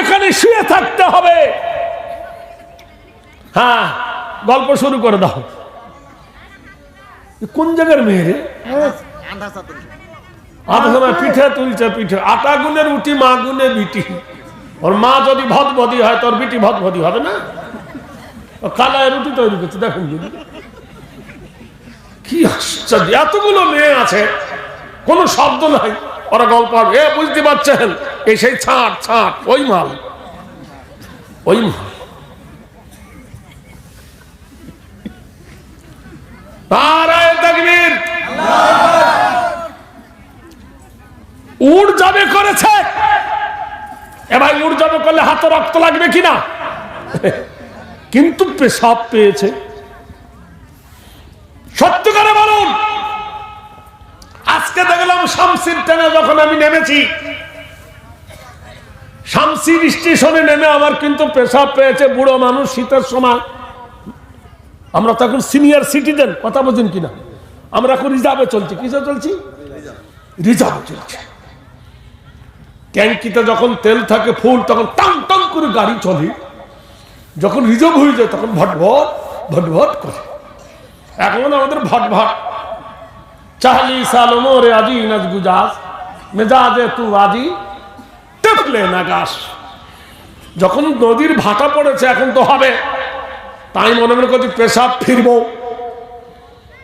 যেখানে শুয়ে থাকতে হবে। হ্যাঁ গল্প শুরু করে দাও। কোন জায়গার মেয়ে হয়, তোর বিটি হবে না? রুটি তৈরি দেখুন কি এতগুলো মেয়ে আছে, কোনো শব্দ নাই। ওরা গল্প হবে। এ, বুঝতে পারছেন? এই ছাট ছাট, ওই মাল। ওই মাল। উড় যাবে করেছে। এবার উড় যাবে করলে হাতে রক্ত লাগবে কিনা কিন্তু পেশাব পেয়েছে। সত্য করে বলুন, আজকে দেখলাম শামসির ট্রেনে যখন আমি নেমেছি শামসির স্টেশনে নেমে আমার কিন্তু পেশাব পেয়েছে বুড়ো মানুষ শীতের সময়। আমরা তো এখন সিনিয়র সিটিজেন, কথা বোঝেন কিনা? আমরা এখন রিজার্ভে চলছি। কিসে চলছি? রিজার্ভে চলছে। ট্যাঙ্কিতে যখন তেল থাকে, ফুল, তখন টান টান করে গাড়ি চলে। যখন রিজার্ভ হয়ে যায়, তখন ভটভট ভটভট করে। এখন আমাদের ভটভট চাহলি সাল মোরে আজি নজ গুজাস, মেজাজে তু আজি টেপলে নাগাস। যখন নদীর ভাটা পড়েছে, এখন তো হবে। তাই মনে মনে করছি পেশাব ফিরবো।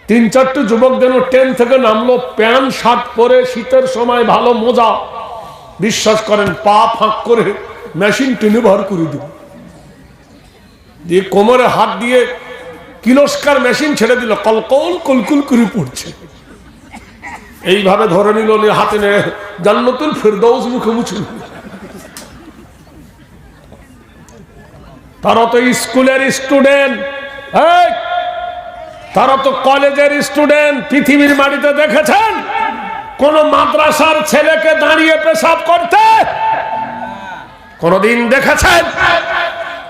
তিন চারটে যুবক যেন ট্রেন থেকে নামলো, প্যান্ট, শার্ট পরে শীতের সময় ভালো মোজা। বিশ্বাস করেন, পা ফাঁক করে মেশিন টেনে বার করে দিব। দিয়ে কোমরে হাত দিয়ে কিলস্কার মেশিন ছেড়ে দিল, কলকল কলকুল করে পড়ছে। এইভাবে ধরে নিল হাতে নিয়ে জান্নতুল ফেরদৌস মুখে মুছল তারা তো স্কুলের স্টুডেন্ট। তারা তো কলেজের স্টুডেন্ট। পৃথিবীর মাটিতে দেখেছেন? কোন মাদ্রাসার ছেলেকে দাঁড়িয়ে পেশাব করতে কোনদিন দেখেছেন?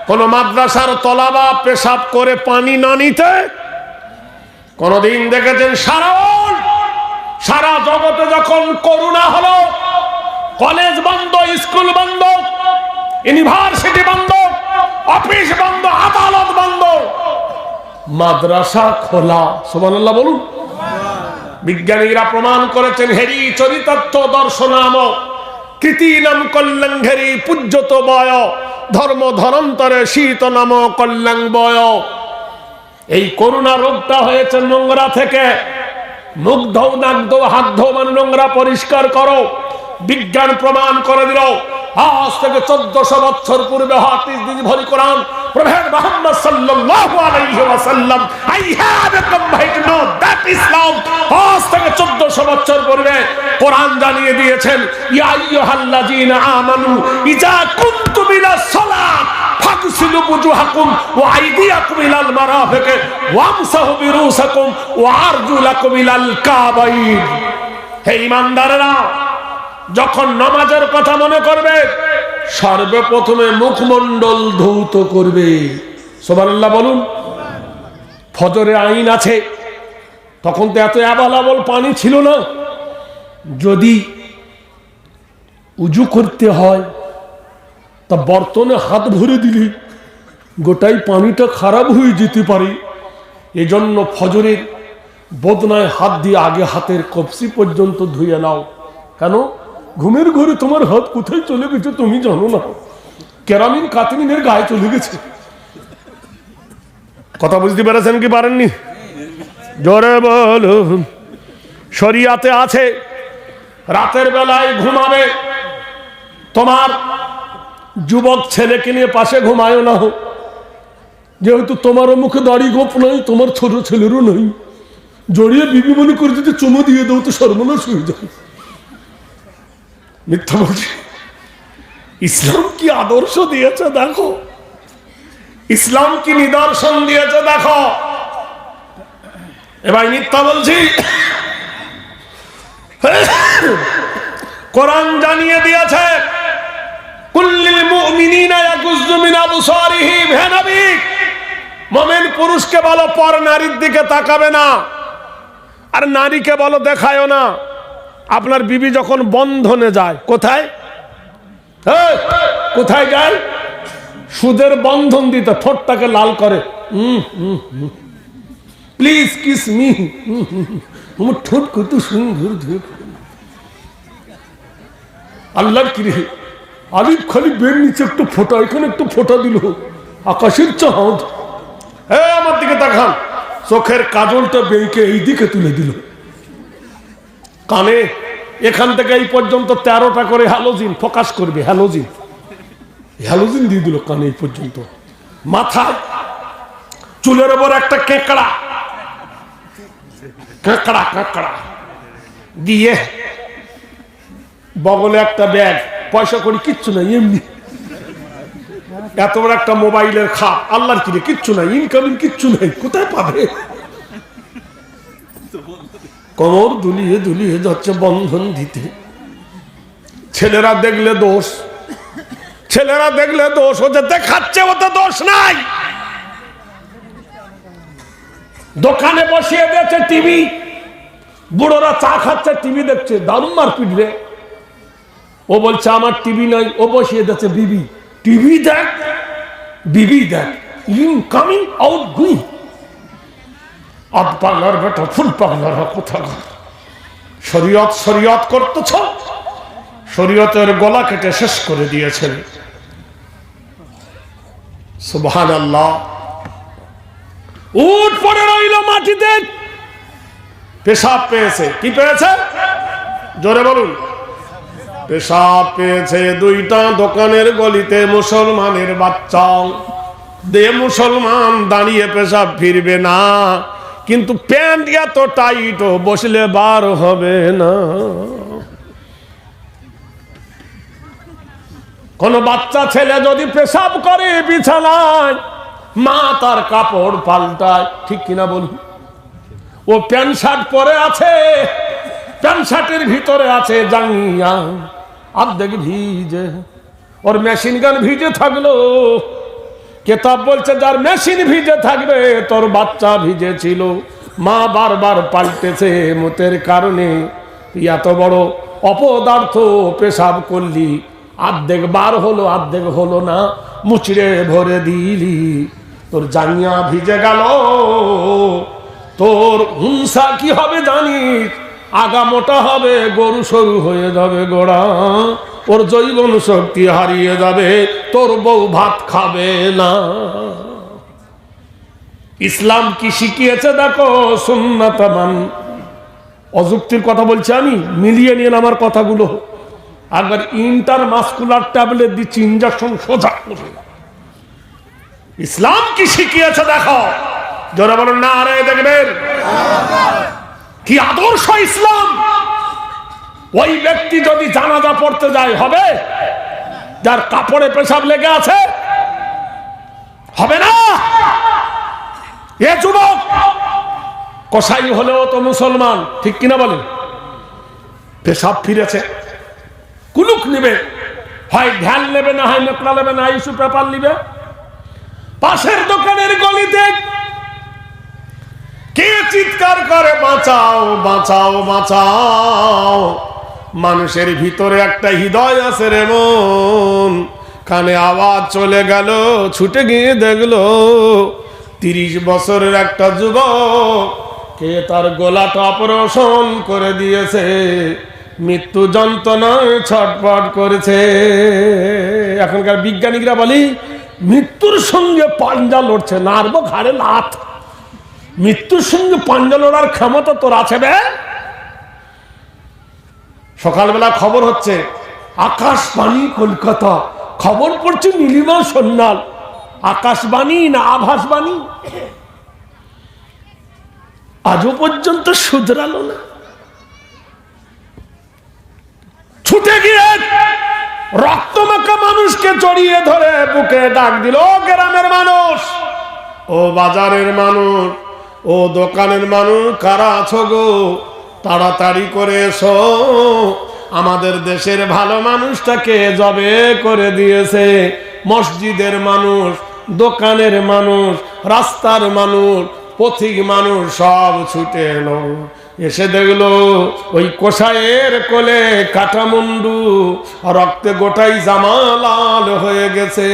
কোন মাদ্রাসার তলাবা পেশাব করে পানি না নিতে কোনদিন দেখেছেন? সারা সারা জগতে যখন করোনা হলো, কলেজ বন্ধ, স্কুল বন্ধ, ইউনিভার্সিটি বন্ধ অফিস বন্ধ, আদালত বন্ধ। মাদ্রাসা খোলা। সুবহানাল্লাহ বলুন। বিজ্ঞানীরা প্রমাণ করেছেন, হেরি চরিতার্থ দর্শনাম কৃতি নাম কল্যাঙ্ঘেরি পূজ্যত বয় ধর্ম ধরন্তরে শীত নাম কল্যাণ বয় এই করোনা রোগটা হয়েছে নোংরা থেকে। মুখ ধৌ নাক ধো হাত ধো মানে নোংরা পরিষ্কার করো। বিজ্ঞান প্রমাণ করে দিল। আজ থেকে চোদ্দশো বছর পূর্বে হাতিস দিন ভরি কোরআন প্রভেদ মোহাম্মদ সাল্লাল্লাহু আলাইহি ওয়াসাল্লাম I have combined know that Islam আজ থেকে 1400 বছর পূর্বে কোরআন জানিয়ে দিয়েছেন আইয়ুহাল্লাযীনা আমানু ইজা কুনতুম ইলা সালাত, ফাগসিলু বুজুহাকুম ওয়া আইদিয়াকুম ইলাল মারাফিক, ওয়ামসাহু বিরুসাকুম ওয়া আরজুলাকুম ইলাল কাবাইন। হে ঈমানদারেরা যখন নামাজের কথা মনে করবে, সর্বপ্রথমে মুখমণ্ডল ধৌত করবে। সোবানুল্লাহ বলুন, ফজরে আইন আছে, তখন তো এত অ্যাভেলেবল পানি ছিল না। যদি উজু করতে হয়, তা বর্তনে হাত ভরে দিলে গোটাই পানিটা খারাপ হয়ে যেতে পারে। এজন্য ফজরের বদনায় হাত দিয়ে আগে হাতের কপসি পর্যন্ত ধুয়ে নাও। কেন? ঘুমের ঘরে তোমার হাত কোথায় চলে গেছে তুমি জানো না। কেরামিন কাতমিনের গায়ে চলে গেছে। কথা বুঝতে পেরেছেন কি পারেননি? জোরে বলুন। শরিয়াতে আছে, রাতের বেলায় ঘুমাবে। তোমার যুবক ছেলেকে নিয়ে পাশে ঘুমায়ও না। হোক যেহেতু তোমারও মুখে দাড়ি গোপ নাই, তোমার ছোট ছেলেরও নেই। জড়িয়ে বিবি মনে করে যদি চুমো দিয়ে দেও তো সর্বনাশ হয়ে যায়। মিথ্যা বলছি ইসলাম কি আদর্শ দিয়েছে দেখো। ইসলাম কি নিদর্শন দিয়েছে দেখো। এবার মিথ্যা বলছি। কোরআন জানিয়ে দিয়েছে পুরুষকে বলো পর নারীর দিকে তাকাবে না, আর নারীকে বলো দেখায়ও না। আপনার বিবি যখন বন্ধনে যায়, কোথায়? কোথায় যায়? সুদের বন্ধন দিতে, ঠোঁটটাকে লাল করে। প্লিজ কিস মি আমার ঠোঁট কত সুন্দর আল্লাহর কি রে আলিফ খালি বের নিচে একটু ফোটা, এখানে একটু ফোটা দিল। আকাশের চাঁদ। হ্যাঁ আমার দিকে তাকান। চোখের কাজলটা বেঁকে এই দিকে তুলে দিল। কানে, এখান থেকে এই পর্যন্ত তেরোটা করে হ্যালোজিন ফোকাস করবে, হ্যালোজিন। হ্যালোজিন দিয়ে দিল কানে এই পর্যন্ত। মাথায় চুলের ওপর একটা কেঁকড়া। কাঁকড়া কাঁকড়া। দিয়ে বগলে একটা ব্যাগ, পয়সা করি, কিচ্ছু নাই, এমনি। এত বড় একটা মোবাইলের খাপ, আল্লাহর কিনে কিচ্ছু নাই ইনকামিং কিচ্ছু নাই, কোথায় পাবে? কোমর দুলিয়ে দুলিয়ে যাচ্ছে বন্ধন দিতে। ছেলেরা দেখলে দোষ, ছেলেরা দেখলে দোষ হচ্ছে দেখাচ্ছে ওতে দোষ নাই। দোকানে বসিয়ে দিয়েছে টিভি, বুড়োরা চা খাচ্ছে, টিভি দেখছে, দারুণ মারপিট রে। ও বলছে, আমার টিভি নাই। ও বসিয়ে দিয়েছে, বিবি, টিভি দেখ, বিবি দেখ। ইনকামিং আউট গুইং আধ পাগলার বেটা, ফুল পাগলার কোথা শরীয়ত শরীয়ত করতেছ? শরীয়তের গলা কেটে শেষ করে দিয়েছেন। সুবহান আল্লাহ উঠ পড়ে রইল মাটিতে। পেশাব পেয়েছে। কি পেয়েছে? জোরে বলুন। পেশাব পেয়েছে দুইটা দোকানের গলিতে মুসলমানের বাচ্চা। দে মুসলমান দাঁড়িয়ে পেশাব ফিরবে না। কিন্তু প্যান্ট এত টাইট, বসলে বার হবে না। কোন বাচ্চা ছেলে যদি পেশাব করে বিছানায়, মা তার কাপড় পাল্টায়, ঠিক কিনা বলুন? ও প্যান্ট শার্ট পরে আছে, প্যান্ট শার্টের ভিতরে আছে জাঙ্গিয়া অর্ধেক ভিজে, ওর মেশিন গান ভিজে থাকল। কেতাব বলছে, যার মেশিন ভিজে থাকবে, তোর বাচ্চা ভিজে ছিল। মা বারবার পাল্টেছে মুতের কারণে। তুই এত বড় অপদার্থ পেশাব করলি আর্ধেক বার হলো আর্ধেক হলো না, মুচড়ে ভরে দিলি। তোর জাঙ্গিয়া ভিজে গেল, তোর হিংসা কি হবে জানিস? আগা মোটা হবে, গরু সরু হয়ে যাবে গোড়া। ওর জৈবন শক্তি হারিয়ে যাবে, তোর বউ ভাত খাবে না। ইসলাম কি শিখিয়েছে দেখো সুন্নাতামান অযুক্তির কথা বলছি আমি, মিলিয়ে নিন আমার কথাগুলো। একবার ইন্টার মাস্কুলার ট্যাবলেট দিচ্ছি ইঞ্জেকশন সোজা। ইসলাম কি শিখিয়েছে দেখো? জোরে বলুন, না আরে দেখবেন? কি আদর্শ ইসলাম? ওই ব্যক্তি যদি জানাজা পড়তে যায়, হবে? যার কাপড়ে পেশাব লেগে আছে, হবে না? এ যুবক, কসাই হলেও তো মুসলমান, ঠিক কিনা বলেন? পেশাব ফিরেছে কুলুক নেবে, হয় ধ্যান নেবে না, হয় নেকড়া নেবে না ইস্যু পেপার নিবে? পাশের দোকানের গলিতে কে চিৎকার করে, বাঁচাও বাঁচাও বাঁচাও? মানুষের ভিতরে একটা হৃদয় আছে রে মন। কানে আওয়াজ চলে গেল, ছুটে গিয়ে দেখল, তিরিশ বছরের একটা যুবক, কে তার গোলাটা অপারেশন করে দিয়েছে, মৃত্যু যন্ত্রণায় ছটফট করেছে। এখনকার বিজ্ঞানীরা বলি, মৃত্যুর সঙ্গে পাঞ্জা লড়ছে নারব ঘাড়ে লাথ। মৃত্যুর সঙ্গে পাঞ্জা লড়ার ক্ষমতা তোর আছে বে? সকালবেলা খবর হচ্ছে, আকাশবাণী কলকাতা। খবর পড়ছে নীলিমা সন্ন্যাল। আকাশবাণী না আভাসবাণী? আজও পর্যন্ত শুধরালো না। ছুটে গিয়ে রক্তমাখা মানুষকে জড়িয়ে ধরে বুকে ডাক দিল গ্রামের মানুষ, ও বাজারের মানুষ ও দোকানের মানুষ, কারা আছো গো? তাড়াতাড়ি করে এসো। আমাদের দেশের ভালো মানুষটাকে জবে করে দিয়েছে। মসজিদের মানুষ, দোকানের মানুষ, রাস্তার মানুষ, পথিক মানুষ, সব ছুটে এলো। এসে দেখল ওই কোষায়ের কোলে কাটামুন্ডু রক্তে গোটাই জামা লাল হয়ে গেছে।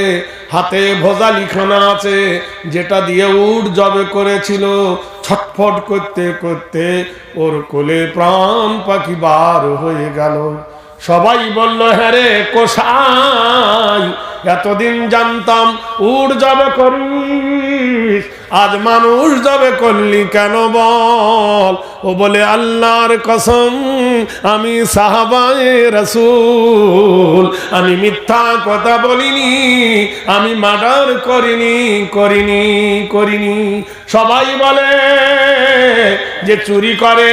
হাতে ভোজালিখানা আছে, যেটা দিয়ে উঠ জবে করেছিল। ছটফট করতে করতে ওর কোলে প্রাণ পাখি বার হয়ে গেল। সবাই বলল হ্যাঁ রে কোষাই এতদিন জানতাম উড় যাবে করিস, আজ মানুষ যাবে করলি কেন বল? ও বলে, আল্লাহর কসম, আমি সাহাবায়ে রসুল, আমি মিথ্যা কথা বলিনি, আমি মার্ডার করিনি করিনি করিনি। সবাই বলে যে চুরি করে,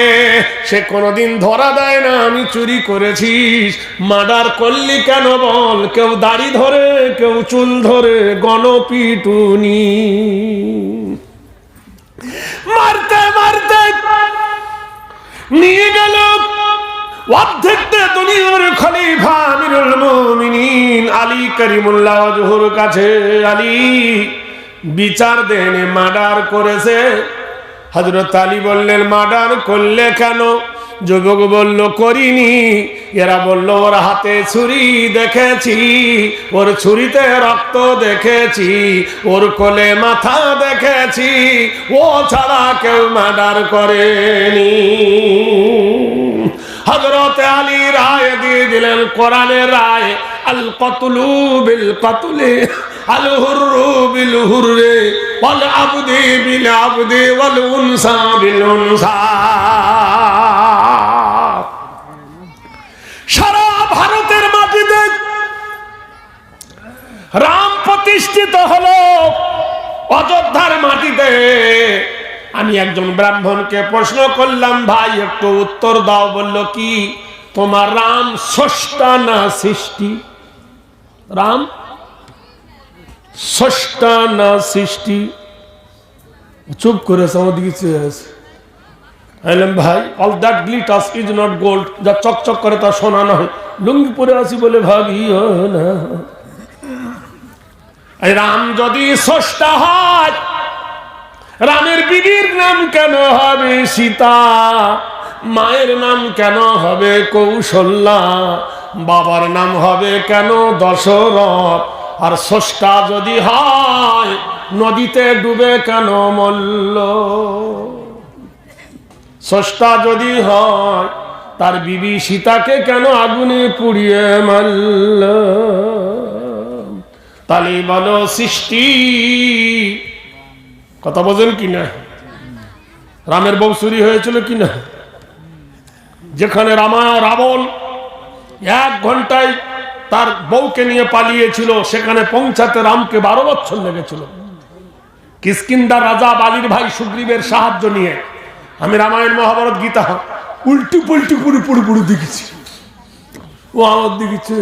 সে কোনোদিন ধরা দেয় না, আমি চুরি করেছিস। মার্ডার করলি কেন বল? কেউ দাড়ি ধরে, কেউ চুল ধরে, গণপিটুনি। মারতে মারতে নিয়ে গেল খলিফা কাছে আলী বিচার দেন মার্ডার করেছে। হজরত আলী বললেন, মার্ডার করলে কেন? যুবক বলল, করিনি। এরা বলল, ওর হাতে ছুরি দেখেছি, ওর ছুরিতে রক্ত দেখেছি, ওর কোলে মাথা দেখেছি, ও ছাড়া কেউ মার্ডার করেনি। হজরত আলী রায় দিয়ে দিলেন, কোরআনের রায় আল কতলু বিল কতলে সারা ভারতের মাটিতে রাম প্রতিষ্ঠিত হলো অযোধ্যার মাটিতে। আমি একজন ব্রাহ্মণকে প্রশ্ন করলাম, ভাই, একটু উত্তর দাও। বলল, কি? তোমার রাম স্রষ্টা না সৃষ্টি? রাম? স্রষ্টা না সৃষ্টি? চুপ করেছে আমার দিকে ভাই all that glitters is not gold যা চকচক করে তা সোনা নয় লুঙ্গি পরে আসি বলে ভাবি না। রাম, যদি স্রষ্টা হয়, রামের বিবির নাম কেন হবে সীতা? মায়ের নাম কেন হবে কৌশল্যা? বাবার নাম হবে কেন দশরথ? আর স্রষ্টা যদি হয়, নদীতে ডুবে কেন মল্ল স্রষ্টা যদি হয়, তার বিবি সীতাকে কেন আগুনে পুড়িয়ে মারল? তাহলে বলো সৃষ্টি। কথা বোঝেন কি না? রামের বউ চুরি হয়েছিল কি না? যেখানে রামা রাবণ এক ঘন্টায় তার বউকে নিয়ে পালিয়েছিল, সেখানে পৌঁছাতে রামকে বারো বছর লেগেছিল। কিসকিন্দার রাজা বালির ভাই সুগ্রীবের সাহায্য নিয়ে আমি রামায়ণ মহাভারত গীতা উল্টু পুল্টি পুরু পুরু পুরু দেখেছি। ও আমার দেখেছে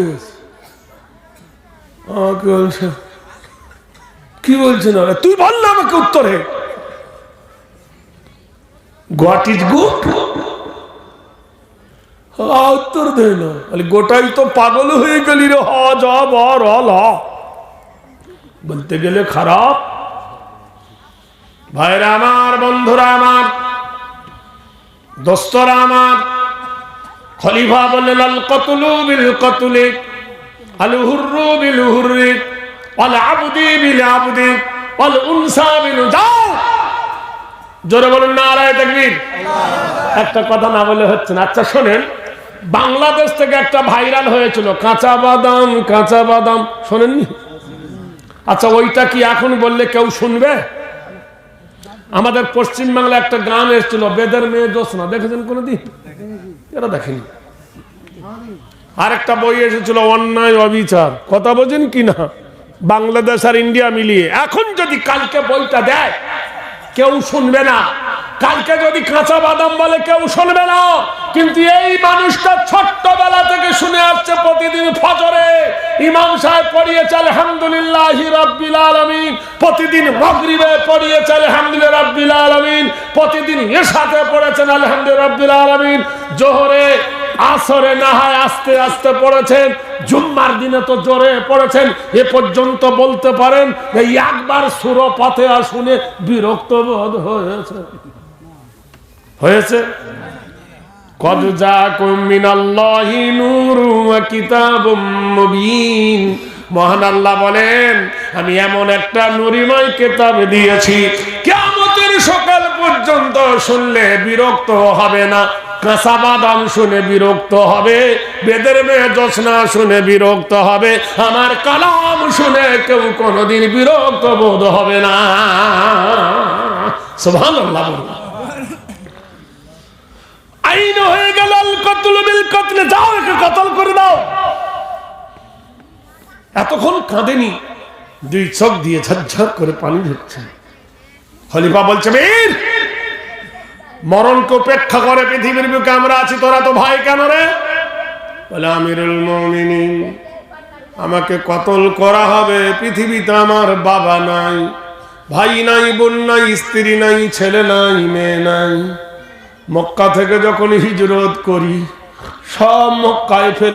আমাকে বলছে, কি বলছেন ওরা? তুই বল না আমাকে উত্তরে? হোয়াট ইজ গুড উত্তর দেয় না। বলে গোটাই তো পাগল হয়ে গেলি রে হ যা বর হল বলতে গেলে খারাপ। ভাইরা আমার বন্ধুরা আমার দোস্তরা আমার খলিফা বললেন আল কতুলু বিল কতুলে আল হুররু বিল হুররি আল আবদি বিল আবদি আল উনসা বিল যাও জোরে বলুন না আলায় তাকবীর একটা কথা না বলে হচ্ছে না। আচ্ছা শোনেন। বাংলাদেশ থেকে একটা ভাইরাল হয়েছিল, কাঁচা বাদাম কাঁচা বাদাম। শোনেননি? আচ্ছা ওইটা কি এখন বললে কেউ শুনবে? আমাদের পশ্চিম বাংলায় একটা গান এসেছিল, বেদের মেয়ে জোসনা দেখেছেন কোনোদিন? এরা দেখেনি। আর একটা বই এসেছিল, অন্যায় অবিচার। কথা বোঝেন কি না? বাংলাদেশ আর ইন্ডিয়া মিলিয়ে। এখন যদি কালকে বইটা দেয় কেউ শুনবে না। কালকে যদি কাঁচা বাদাম বলে কেউ শুনবে না, কিন্তু এই মানুষটা ছোট্টবেলা থেকে শুনে আসছে প্রতিদিন ফজরে। ইমাম সাহেব পড়িয়েছে, আলহামদুলিল্লাহ রাব্বিল আলামিন। প্রতিদিন মগরিবে পড়িয়েছে, আলহামদুলিল্লাহ রাব্বিল আলমিন। প্রতিদিন এসাতে পড়েছেন, আলহামদুলিল্লাহ রাব্বিল আলামিন। জোহরে আসরে না হয় আস্তে আস্তে পড়েছেন, জুম্মার দিনে তো জোরে পড়েছেন, এ পর্যন্ত বলতে পারেন একবার সুর পথে শুনে বিরক্ত বোধ হয়েছে। হয়েছে? মহান আল্লাহ বলেন, আমি এমন একটা নুরিময় কিতাব দিয়েছি, কিয়ামতের সকাল পর্যন্ত শুনলে বিরক্ত হবে না। কাঁচা বাদাম শুনে বিরক্ত হবে শুনে বিরক্ত হবে, আমার কালাম শুনে কেউ কোনোদিন বিরক্ত বোধ হবে না। আইন হয়ে গেল কতল যাও একে কতল করে দাও। এতক্ষণ কাঁদেনি, দুই চোখ দিয়ে ঝরঝর করে পানি ঢুকছে। খলিফা বলছে, বীর মরণকে উপেক্ষা করে পৃথিবীর বুকে আমরা আছি, তোরা তো ভাই কেন রে? বলে, আমিরুল মমিনিন, আমাকে কতল করা হবে? পৃথিবীতে আমার বাবা নাই, ভাই নাই, বোন নাই, স্ত্রী নাই, ছেলে নাই, মেয়ে নাই। মক্কা থেকে যখন হিজরত করি, সব মক্কায় ফের